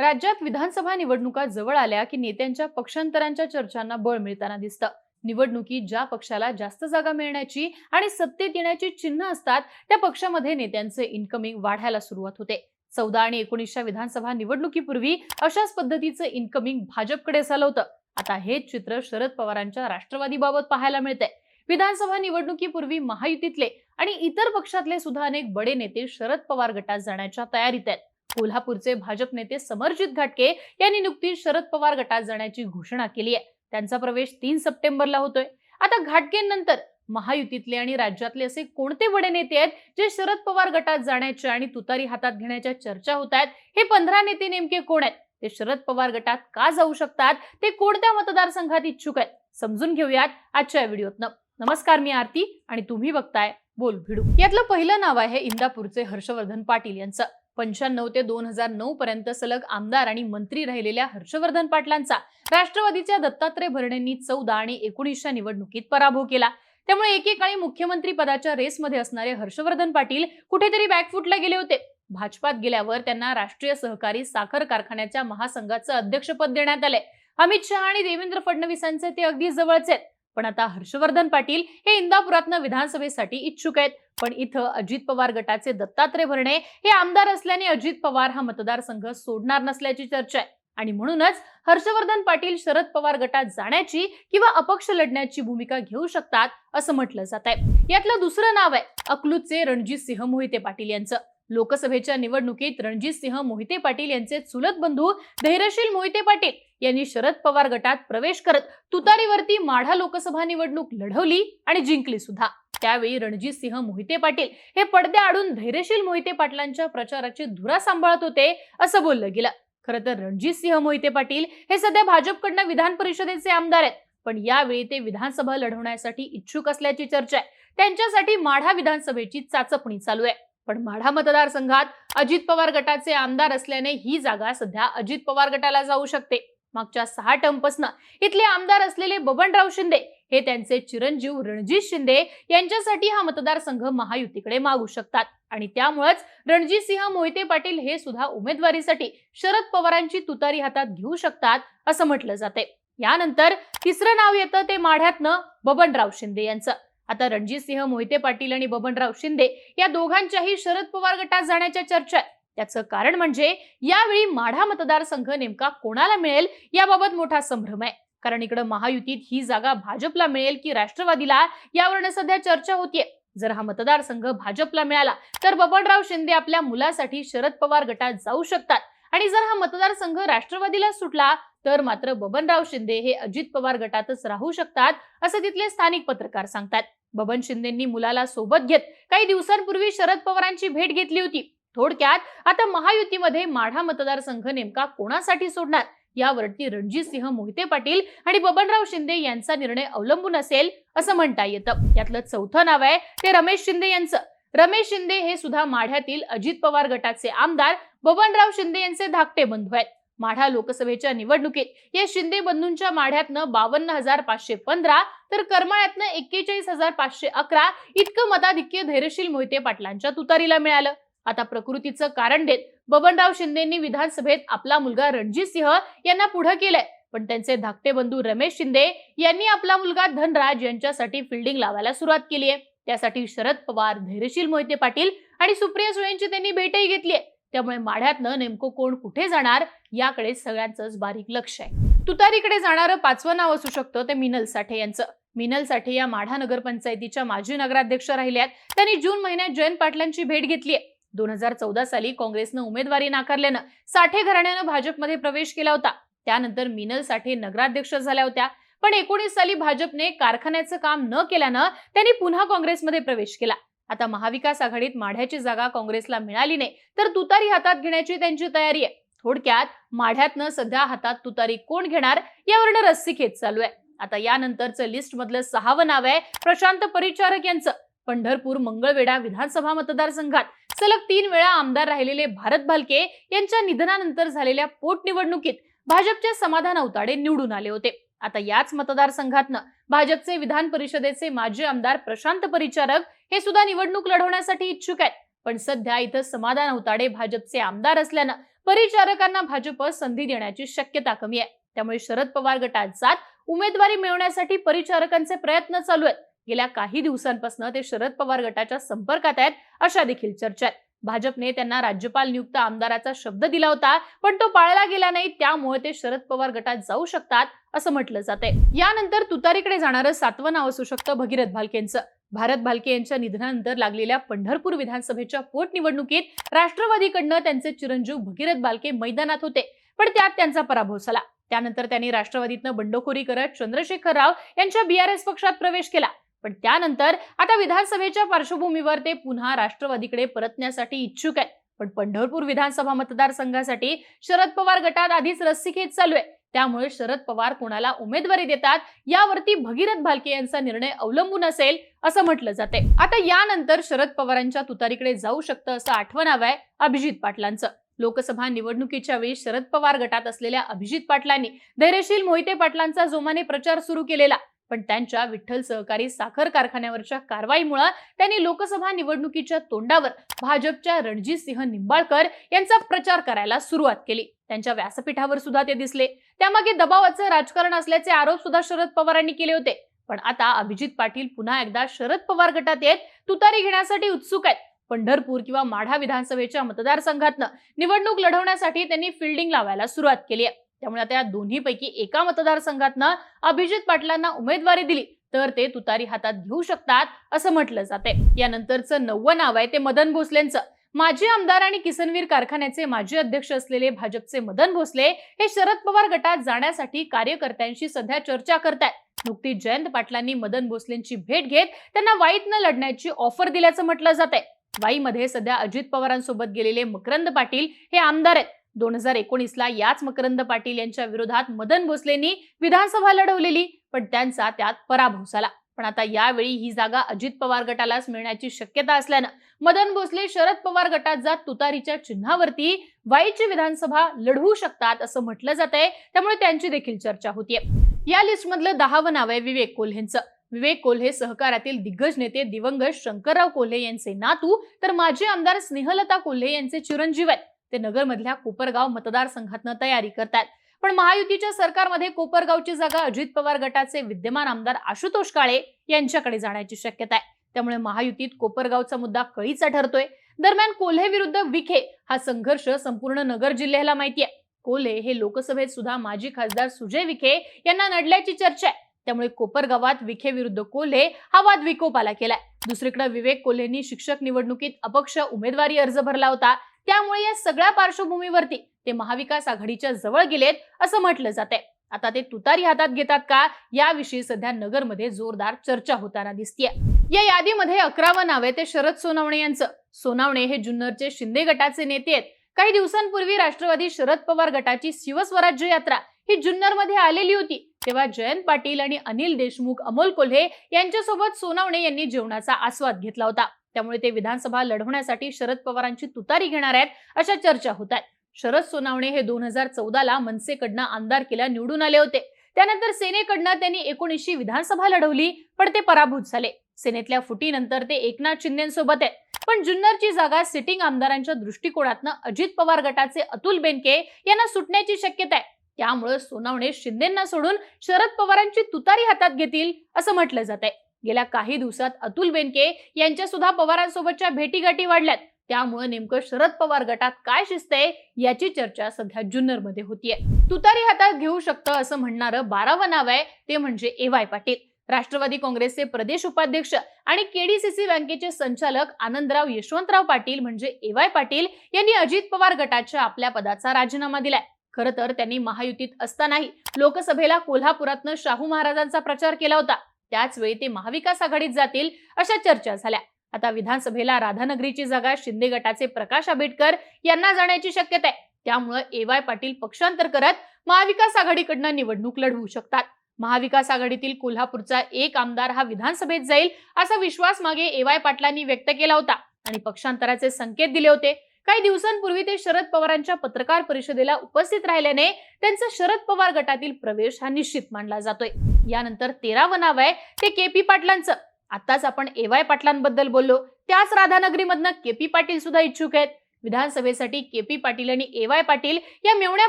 राज्यात विधानसभा निवडणुका जवळ आल्या की नेत्यांच्या पक्षांतरांच्या चर्चांना बळ मिळताना दिसतं. निवडणुकीत ज्या पक्षाला जास्त जागा मिळण्याची आणि सत्तेत येण्याची चिन्ह असतात त्या पक्षामध्ये नेत्यांचे इन्कमिंग वाढायला सुरुवात होते. चौदा आणि एकोणीसच्या विधानसभा निवडणुकीपूर्वी अशाच पद्धतीचं इन्कमिंग भाजपकडे झालं होतं. आता हेच चित्र शरद पवारांच्या राष्ट्रवादीबाबत पाहायला मिळतंय. विधानसभा निवडणुकीपूर्वी महायुतीतले आणि इतर पक्षातले सुद्धा अनेक बडे नेते शरद पवार गटात जाण्याच्या तयारीत आहेत. कोल्हापूरचे भाजप नेते समरजित घाटके यांनी नुकतीच शरद पवार गटात जाण्याची घोषणा केली आहे. त्यांचा प्रवेश तीन सप्टेंबरला होतोय. आता घाटकेंनंतर महायुतीतले आणि राज्यातले असे कोणते बडे नेते आहेत जे शरद पवार गटात जाण्याच्या आणि तुतारी हातात घेण्याच्या चर्चा होत आहेत? हे पंधरा नेते नेमके कोण आहेत? ते शरद पवार गटात का जाऊ शकतात? ते कोणत्या मतदारसंघात इच्छुक आहेत? समजून घेऊयात आजच्या व्हिडिओतनं. नमस्कार मी आरती आणि तुम्ही बघताय बोल भिडू यातलं पहिलं नाव आहे इंदापूरचे हर्षवर्धन पाटील यांचं. पंच्याण्णव ते दोन हजार नऊ पर्यंत सलग आमदार आणि मंत्री राहिलेल्या हर्षवर्धन पाटलांचा राष्ट्रवादीच्या दत्तात्रय भरणेंनी चौदा आणि एकोणीसच्या निवडणुकीत पराभव केला. त्यामुळे एकेकाळी मुख्यमंत्री पदाच्या रेसमध्ये असणारे हर्षवर्धन पाटील कुठेतरी बॅकफुटला गेले होते. भाजपात गेल्यावर त्यांना राष्ट्रीय सहकारी साखर कारखान्याच्या महासंघाचं अध्यक्षपद देण्यात आले अमित शहा आणि देवेंद्र फडणवीसांचे ते अगदी जवळचे आहेत. पण आता हर्षवर्धन पाटील हे इंदापुरातनं विधानसभेसाठी इच्छुक आहेत. पण इथं अजित पवार गटाचे दत्तात्रय भरणे हे आमदार असल्याने अजित पवार हा मतदारसंघ सोडणार नसल्याची चर्चा आहे. आणि म्हणूनच हर्षवर्धन पाटील शरद पवार गटात जाण्याची किंवा अपक्ष लढण्याची भूमिका घेऊ शकतात असं म्हटलं जात आहे. यातलं दुसरं नाव आहे अकलूजचे रणजित सिंह मोहिते पाटील यांचं. लोकसभेच्या निवडणुकीत रणजित सिंह मोहिते पाटील यांचे चुलत बंधू धैर्यशील मोहिते पाटील यांनी शरद पवार गटात प्रवेश करत तुतारीवरती माढा लोकसभा निवडणूक लढवली आणि जिंकली सुद्धा. त्यावेळी रणजित सिंह मोहिते पाटील हे पडदे आडून धैर्यशील मोहिते पाटलांच्या प्रचाराची धुरा सांभाळत होते असं बोललं गेलं. खरं तर रणजित सिंह मोहिते पाटील हे सध्या भाजपकडनं विधान परिषदेचे आमदार आहेत. पण यावेळी ते विधानसभा लढवण्यासाठी इच्छुक असल्याची चर्चा आहे. त्यांच्यासाठी माढा विधानसभेची चाचपणी चालू आहे. पण माढा मतदारसंघात अजित पवार गटाचे आमदार असल्याने ही जागा सध्या अजित पवार गटाला जाऊ शकते. मागच्या सहा टर्मपासनं इथले आमदार असलेले बबनराव शिंदे हे त्यांचे चिरंजीव रणजित शिंदे यांच्यासाठी हा मतदारसंघ महायुतीकडे मागू शकतात. आणि त्यामुळेच रणजित सिंह मोहिते पाटील हे सुद्धा उमेदवारीसाठी शरद पवारांची तुतारी हातात घेऊ शकतात असं म्हटलं जाते यानंतर तिसरं नाव येतं ते माढ्यातनं बबनराव शिंदे यांचं. आता रणजित सिंह मोहिते पाटील आणि बबनराव शिंदे या दोघांच्याही शरद पवार गटात जाण्याच्या चर्चा आहेत त्याचं कारण म्हणजे यावेळी माढा मतदारसंघ नेमका कोणाला मिळेल याबाबत मोठा संभ्रम आहे. कारण इकडे महायुतीत ही जागा भाजपला मिळेल की राष्ट्रवादीला यावरनं सध्या चर्चा होतीये. जर हा मतदारसंघ भाजपला मिळाला तर बबनराव शिंदे आपल्या मुलासाठी शरद पवार गटात जाऊ शकतात. आणि जर हा मतदारसंघ राष्ट्रवादीला सुटला तर मात्र बबनराव शिंदे हे अजित पवार गटातच राहू शकतात असं तिथले स्थानिक पत्रकार सांगतात. बबन शिंदेंनी मुलाला सोबत घेत काही दिवसांपूर्वी शरद पवारांची भेट घेतली होती. थोडक्यात आता महायुतीमध्ये माढा मतदारसंघ नेमका कोणासाठी सोडणार? यावरती रणजित सिंह मोहिते पाटील आणि बबनराव शिंदे यांचा निर्णय अवलंबून असेल असं म्हणता येतं. यातलं चौथं नाव आहे ते रमेश शिंदे यांचं. रमेश शिंदे हे सुद्धा माढ्यातील अजित पवार गटाचे आमदार बबनराव शिंदे यांचे धाकटे बंधू आहेत. माढा लोकसभेच्या निवडणुकीत या शिंदे बंधूंच्या माढ्यातनं बावन्न हजार पाचशे पंधरा तर करमाळ्यातनं एक्केचाळीस हजार पाचशे अकरा इतकं मताधिक्य धैर्यशील मोहिते पाटलांच्या तुतारीला मिळालं. आता प्रकृतीचं कारण देत बबनराव शिंदेंनी विधानसभेत आपला मुलगा रणजित सिंह यांना पुढे केलंय. पण त्यांचे धाकटे बंधू रमेश शिंदे यांनी आपला मुलगा धनराज यांच्यासाठी फिल्डिंग लावायला सुरुवात केली आहे. त्यासाठी शरद पवार धैर्यशील मोहिते पाटील आणि सुप्रिया सुळेंची त्यांनी भेटही घेतली आहे. त्यामुळे माढ्यातनं नेमकं कोण कुठे जाणार याकडे सगळ्यांचंच बारीक लक्ष आहे. तुतारीकडे जाणारं पाचवं नाव असू शकतं ते मिनल साठे यांचं. मिनल साठे या माढा नगरपंचायतीच्या माजी नगराध्यक्ष राहिल्यात. त्यांनी जून महिन्यात जयंत पाटलांची भेट घेतली आहे. दोन हजार चौदा साली काँग्रेसनं उमेदवारी नाकारल्यानं साठे घराण्यानं भाजपमध्ये प्रवेश केला होता. त्यानंतर मिनल साठे नगराध्यक्ष झाल्या होत्या. पण एकोणीस साली भाजपने कारखान्याचं काम न केल्यानं त्यांनी पुन्हा काँग्रेसमध्ये प्रवेश केला. आता महाविकास आघाडीत माढ्याची जागा काँग्रेसला मिळाली नाही तर तुतारी हातात घेण्याची त्यांची तयारी आहे. थोडक्यात माढ्यातनं सध्या हातात तुतारी कोण घेणार यावरनं रस्सी खेच चालू आहे. आता यानंतरचं लिस्ट मधलं सहावं नाव आहे प्रशांत परिचारक यांचं. पंढरपूर मंगळवेढा विधानसभा मतदारसंघात. सलग तीन वेळा आमदार राहिलेले भारत भालके यांच्या निधनानंतर झालेल्या पोटनिवडणुकीत भाजपचे समाधान अवताडे निवडून आले होते. आता याच मतदारसंघातनं भाजपचे विधान परिषदेचे माजी आमदार प्रशांत परिचारक हे सुद्धा निवडणूक लढवण्यासाठी इच्छुक आहेत. पण सध्या इथं समाधान अवताडे भाजपचे आमदार असल्यानं परिचारकांना भाजप संधी देण्याची शक्यता कमी आहे. त्यामुळे शरद पवार गटात जात उमेदवारी मिळवण्यासाठी परिचारकांचे प्रयत्न चालू आहेत. गेल्या काही दिवसांपासून ते शरद पवार गटाच्या संपर्कात आहेत अशा देखील चर्चा आहेत. भाजपने त्यांना राज्यपाल नियुक्त आमदाराचा शब्द दिला होता पण तो पाळला गेला नाही त्यामुळे ते शरद पवार गटात जाऊ शकतात असं म्हटलं जाते यानंतर तुतारीकडे जाणारं सातवं नाव असू शकतं भगीरथ भालकेंचं. भारत भालके यांच्या निधनानंतर लागलेल्या पंढरपूर विधानसभेच्या पोटनिवडणुकीत राष्ट्रवादीकडनं त्यांचे चिरंजीव भगीरथ भालके मैदानात होते पण त्यात त्यांचा पराभव झाला. त्यानंतर त्यांनी राष्ट्रवादीतनं बंडखोरी करत चंद्रशेखर राव यांच्या बीआरएस पक्षात प्रवेश केला. पण त्यानंतर आता विधानसभेच्या पार्श्वभूमीवर ते पुन्हा राष्ट्रवादीकडे परतण्यासाठी इच्छुक आहेत. पण पंढरपूर विधानसभा मतदारसंघासाठी शरद पवार गटात आधीच रस्सीखेच चालू आहे. त्यामुळे शरद पवार कोणाला उमेदवारी देतात यावरती भगीरथ भालके यांचा निर्णय अवलंबून असेल असं म्हटलं जाते. आता यानंतर शरद पवारांच्या तुतारीकडे जाऊ शकतं असं आठवण आहे अभिजित पाटलांचं. लोकसभा निवडणुकीच्या वेळी शरद पवार गटात असलेल्या अभिजित पाटलांनी धैर्यशील मोहिते पाटलांचा जोमाने प्रचार सुरू केलेला. पण त्यांच्या विठ्ठल सहकारी साखर कारखान्यावरच्या कारवाईमुळे त्यांनी लोकसभा निवडणुकीच्या तोंडावर भाजपच्या रणजित सिंह निंबाळकर यांचा प्रचार करायला सुरुवात केली. त्यांच्या व्यासपीठावर सुद्धा ते दिसले. त्यामागे दबावाचं राजकारण असल्याचे आरोप सुद्धा शरद पवारांनी केले होते. पण आता अभिजित पाटील पुन्हा एकदा शरद पवार गटात येत तुतारी घेण्यासाठी उत्सुक आहेत. पंढरपूर किंवा माढा विधानसभेच्या मतदारसंघातनं निवडणूक लढवण्यासाठी त्यांनी फिल्डिंग लावायला सुरुवात केली आहे. त्यामुळे आता या दोन्हीपैकी एका मतदारसंघातनं अभिजित पाटलांना उमेदवारी दिली. तर ते तुतारी हातात घेऊ शकतात असं म्हटलं जाते यानंतरचं नववं नाव आहे ते मदन भोसलेंचं. माजी आमदार आणि किसनवीर कारखान्याचे माजी अध्यक्ष असलेले भाजपचे मदन भोसले हे शरद पवार गटात जाण्यासाठी कार्यकर्त्यांशी सध्या चर्चा करतायत. नुकतीच जयंत पाटलांनी मदन भोसलेंची भेट घेत त्यांना वाईतनं लढण्याची ऑफर दिल्याचं म्हटलं जात आहे वाईमध्ये सध्या अजित पवारांसोबत गेलेले मकरंद पाटील हे आमदार आहेत. दोन हजार एकोणीसला याच मकरंद पाटील यांच्या विरोधात मदन भोसलेंनी विधानसभा लढवलेली पण त्यांचा त्यात पराभव झाला. पण आता यावेळी ही जागा अजित पवार गटालाच मिळण्याची शक्यता असल्यानं मदन भोसले शरद पवार गटात जात तुतारीच्या चिन्हावरती वाईची विधानसभा लढवू शकतात असं म्हटलं जात आहे त्यामुळे त्यांची देखील चर्चा होतीये. या लिस्टमधलं दहावं नाव आहे विवेक कोल्हेंचं. विवेक कोल्हे सहकारातील दिग्गज नेते दिवंगत शंकरराव कोल्हे यांचे नातू तर माजी आमदार स्नेहलता कोल्हे यांचे चिरंजीव आहेत. ते नगरमधल्या कोपरगाव मतदारसंघातनं तयारी करतात. पण महायुतीच्या सरकारमध्ये कोपरगावची जागा अजित पवार गटाचे विद्यमान आमदार आशुतोष काळे यांच्याकडे जाण्याची शक्यता आहे. त्यामुळे महायुतीत कोपरगावचा मुद्दा कळीचा ठरतोय. दरम्यान कोल्हे विरुद्ध विखे हा संघर्ष संपूर्ण नगर जिल्ह्याला माहिती आहे. कोल्हे हे लोकसभेत सुद्धा माजी खासदार सुजय विखे यांना नडल्याची चर्चा आहे. त्यामुळे कोपरगावात विखे विरुद्ध कोल्हे हा वाद विकोपाला केलाय. दुसरीकडे विवेक कोल्हेंनी शिक्षक निवडणुकीत अपक्ष उमेदवारी अर्ज भरला होता. त्यामुळे या सगळ्या पार्श्वभूमीवरती ते महाविकास आघाडीच्या जवळ गेलेत असं म्हटलं जात आता ते तुतारी हातात घेतात का? याविषयी सध्या नगरमध्ये जोरदार चर्चा होताना दिसतीये. या यादीमध्ये अकरावं नाव आहे ते शरद सोनावणे यांचं. सोनावणे हे जुन्नरचे शिंदे गटाचे नेते आहेत. काही दिवसांपूर्वी राष्ट्रवादी शरद पवार गटाची शिवस्वराज्य यात्रा ही जुन्नरमध्ये आलेली होती. तेव्हा जयंत पाटील आणि अनिल देशमुख अमोल कोल्हे यांच्यासोबत सोनावणे यांनी जेवणाचा आस्वाद घेतला होता. त्यामुळे ते विधानसभा लढवण्यासाठी शरद पवारांची तुतारी घेणार आहेत अशा चर्चा होत आहेत. शरद सोनावणे हे दोन हजार चौदाला मनसेकडनं आमदार केल्या निवडून आले होते. त्यानंतर सेनेकडनं त्यांनी एकोणीसशे विधानसभा लढवली पण ते पराभूत झाले. सेनेतल्या फुटीनंतर ते एकनाथ शिंदेसोबत आहेत. पण जुन्नरची जागा सिटिंग आमदारांच्या दृष्टिकोनातनं अजित पवार गटाचे अतुल बेनके यांना सुटण्याची शक्यता आहे. त्यामुळे सोनावणे शिंदेना सोडून शरद पवारांची तुतारी हातात घेतील असं म्हटलं जात आहे गेल्या काही दिवसात अतुल बेनके यांच्या सुद्धा पवारांसोबतच्या भेटीगाठी वाढल्यात. त्यामुळे नेमकं शरद पवार गटात काय शिजतंय याची चर्चा सध्या जुन्नरमध्ये होतीये. तुतारी हातात घेऊ शकतं असं म्हणणारं बारावं नाव आहे ते म्हणजे ए वाय पाटील. राष्ट्रवादी काँग्रेसचे प्रदेश उपाध्यक्ष आणि केडीसीसी बँकेचे संचालक आनंदराव यशवंतराव पाटील म्हणजे ए वाय पाटील यांनी अजित पवार गटाच्या आपल्या पदाचा राजीनामा दिलाय. खरं तर त्यांनी महायुतीत असतानाही लोकसभेला कोल्हापुरातनं शाहू महाराजांचा प्रचार केला होता. त्याच वेळी ते महाविकास आघाडीत जातील अशा चर्चा झाल्या. आता विधानसभेला राधानगरीची जागा शिंदे गटाचे प्रकाश आंबेडकर यांना जाण्याची शक्यता आहे त्यामुळे ए वाय पाटील पक्षांतर करत महाविकास आघाडीकडनं निवडणूक लढवू शकतात. महाविकास आघाडीतील कोल्हापूरचा एक आमदार हा विधानसभेत जाईल असा विश्वास मागे ए वाय पाटलांनी व्यक्त केला होता आणि पक्षांतराचे संकेत दिले होते. काही दिवसांपूर्वी ते शरद पवारांच्या पत्रकार परिषदेला उपस्थित राहिल्याने त्यांचा शरद पवार गटातील प्रवेश हा निश्चित मानला जातोय. यानंतर तेरावं नाव आहे ते के पी पाटलांचं. आताच आपण ए वाय पाटलांबद्दल बोललो. त्याच राधानगरीमधनं के पी पाटील सुद्धा इच्छुक आहेत. विधानसभेसाठी केपी पाटील आणि ए वाय पाटील या मेवण्या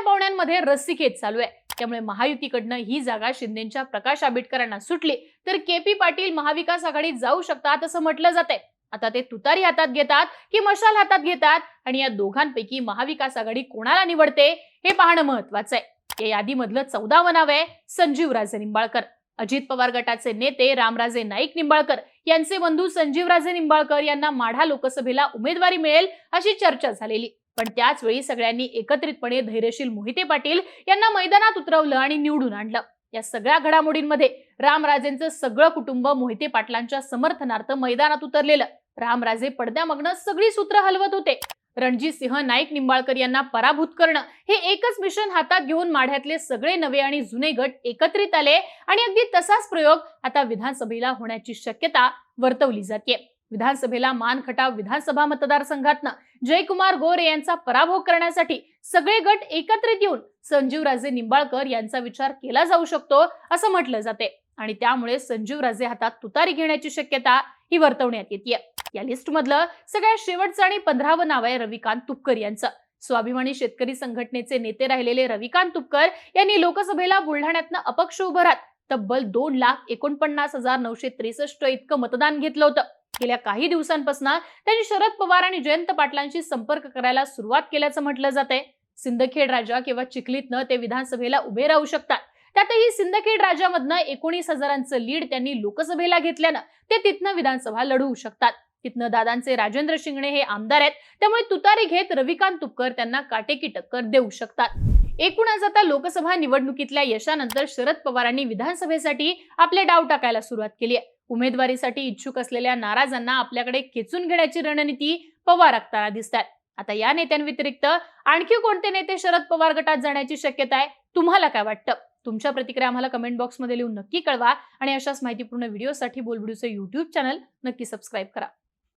पाहुण्यांमध्ये रस्सीखेच चालू आहे. त्यामुळे महायुतीकडनं ही जागा शिंदेच्या प्रकाश आंबेडकरांना सुटली. तर केपी पाटील महाविकास आघाडीत जाऊ शकतात असं म्हटलं जातंय. आता ते तुतारी हातात घेतात की मशाल हातात घेतात? आणि या दोघांपैकी महाविकास आघाडी कोणाला निवडते? हे पाहणं महत्वाचं आहे. या यादीमधलं चौदावं नाव आहे संजीवराजे निंबाळकर. अजित पवार गटाचे नेते रामराजे नाईक निंबाळकर. यांचे बंधू संजीवराजे निंबाळकर यांना माढा लोकसभेला उमेदवारी मिळेल अशी चर्चा झालेली. पण त्याच वेळी सगळ्यांनी एकत्रितपणे धैर्यशील मोहिते पाटील यांना मैदानात उतरवलं आणि निवडून आणलं. या सगळ्या घडामोडींमध्ये रामराजेंचं सगळं कुटुंब मोहिते पाटलांच्या समर्थनार्थ मैदानात उतरलेलं. रामराजे पडद्यामागनं सगळी सूत्र हलवत होते. रणजित सिंह नाईक निंबाळकर यांना पराभूत करणं हे एकच मिशन हातात घेऊन माढ्यातले सगळे नवे आणि जुने गट एकत्रित आले आणि अगदी तसाच प्रयोग आता विधानसभेला होण्याची शक्यता वर्तवली जाते विधानसभेला मानखटाव विधानसभा मतदारसंघातनं जयकुमार गोरे यांचा पराभव करण्यासाठी सगळे गट एकत्रित येऊन संजीवराजे निंबाळकर यांचा विचार केला जाऊ शकतो असं म्हटलं जाते आणि त्यामुळे संजीव राजे हातात तुतारी घेण्याची शक्यता ही वर्तवण्यात येते या लिस्ट मधलं सगळ्यात शेवटचं आणि पंधरावं नाव आहे रविकांत तुपकर यांचं. स्वाभिमानी शेतकरी संघटनेचे नेते राहिलेले रविकांत तुपकर यांनी लोकसभेला बुलढाण्यातनं अपक्ष उभं राहत तब्बल दोन लाख एकोणपन्नास हजार नऊशे त्रेसष्ट इतकं मतदान घेतलं होतं. गेल्या काही दिवसांपासून त्यांनी शरद पवार आणि जयंत पाटलांशी संपर्क करायला सुरुवात केल्याचं म्हटलं जात आहे सिंदखेड राजा किंवा चिखलीतनं ते विधानसभेला उभे राहू शकतात. त्यातही सिंदखेड राजामधनं एकोणीस हजारांचं लीड त्यांनी लोकसभेला घेतल्यानं ते तिथनं विधानसभा लढवू शकतात. तिथनं दादांचे राजेंद्र शिंगणे हे आमदार आहेत. त्यामुळे तुतारी घेत रविकांत तुपकर त्यांना काटेकी टक्कर देऊ शकतात. एकूणच आता लोकसभा निवडणुकीतल्या यशानंतर शरद पवारांनी विधानसभेसाठी आपले डाव टाकायला सुरुवात केली आहे. उमेदवारीसाठी इच्छुक असलेल्या नाराजांना आपल्याकडे खेचून घेण्याची रणनीती पवार आखताना दिसतात आता या नेत्यांव्यतिरिक्त आणखी कोणते नेते शरद पवार गटात जाण्याची शक्यता आहे? तुम्हाला काय वाटतं? तुमच्या प्रतिक्रिया आम्हाला कमेंट बॉक्समध्ये लिहून नक्की कळवा आणि अशाच माहितीपूर्ण व्हिडिओसाठी बोलबिडूचं युट्यूब चॅनल नक्की सबस्क्राईब करा.